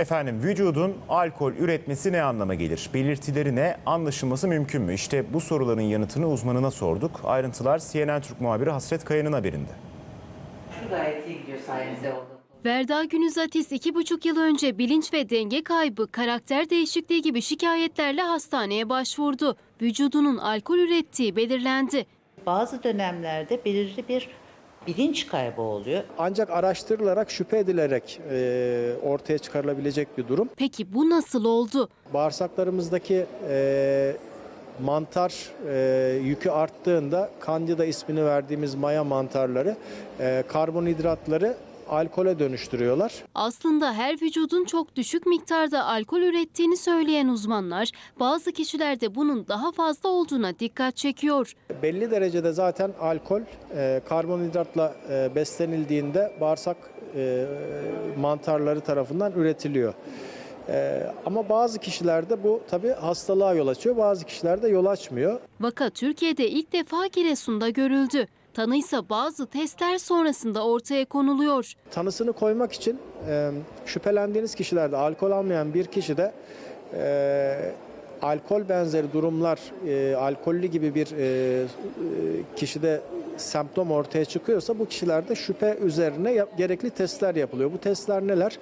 Efendim vücudun alkol üretmesi ne anlama gelir? Belirtileri ne? Anlaşılması mümkün mü? İşte bu soruların yanıtını uzmanına sorduk. Ayrıntılar CNN Türk muhabiri Hasret Kaya'nın haberinde. Şu gayet iyi gidiyor sayenizde oldu. Verda Günüzatis iki buçuk yıl önce bilinç ve denge kaybı, karakter değişikliği gibi şikayetlerle hastaneye başvurdu. Vücudunun alkol ürettiği belirlendi. Bazı dönemlerde belirli bir bilinç kaybı oluyor. Ancak araştırılarak şüphe edilerek e, ortaya çıkarılabilecek bir durum. Peki bu nasıl oldu? Bağırsaklarımızdaki e, mantar e, yükü arttığında Candida ismini verdiğimiz maya mantarları e, karbonhidratları alkole dönüştürüyorlar. Aslında her vücudun çok düşük miktarda alkol ürettiğini söyleyen uzmanlar, bazı kişilerde bunun daha fazla olduğuna dikkat çekiyor. Belli derecede zaten alkol e, karbonhidratla e, beslenildiğinde bağırsak e, mantarları tarafından üretiliyor. E, ama bazı kişilerde bu tabii hastalığa yol açıyor, bazı kişilerde yol açmıyor. Vaka Türkiye'de ilk defa Giresun'da görüldü. Tanıysa bazı testler sonrasında ortaya konuluyor. Tanısını koymak için e, şüphelendiğiniz kişilerde alkol almayan bir kişide e, alkol benzeri durumlar, e, alkollü gibi bir e, kişide semptom ortaya çıkıyorsa bu kişilerde şüphe üzerine gerekli testler yapılıyor. Bu testler neler?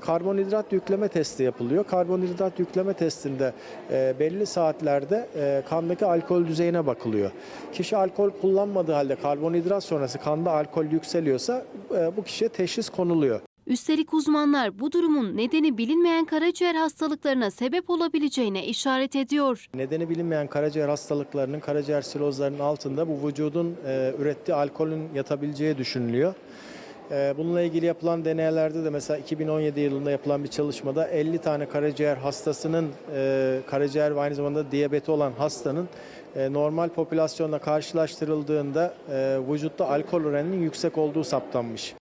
Karbonhidrat yükleme testi yapılıyor. Karbonhidrat yükleme testinde e, belli saatlerde e, kandaki alkol düzeyine bakılıyor. Kişi alkol kullanmadığı halde karbonhidrat sonrası kanda alkol yükseliyorsa e, bu kişiye teşhis konuluyor. Üstelik uzmanlar bu durumun nedeni bilinmeyen karaciğer hastalıklarına sebep olabileceğine işaret ediyor. Nedeni bilinmeyen karaciğer hastalıklarının, karaciğer sirozlarının altında bu vücudun e, ürettiği alkolün yatabileceği düşünülüyor. E, bununla ilgili yapılan deneylerde de mesela 2017 yılında yapılan bir çalışmada 50 tane karaciğer hastasının, e, karaciğer ve aynı zamanda diyabeti olan hastanın e, normal popülasyonla karşılaştırıldığında e, vücutta alkol oranının yüksek olduğu saptanmış.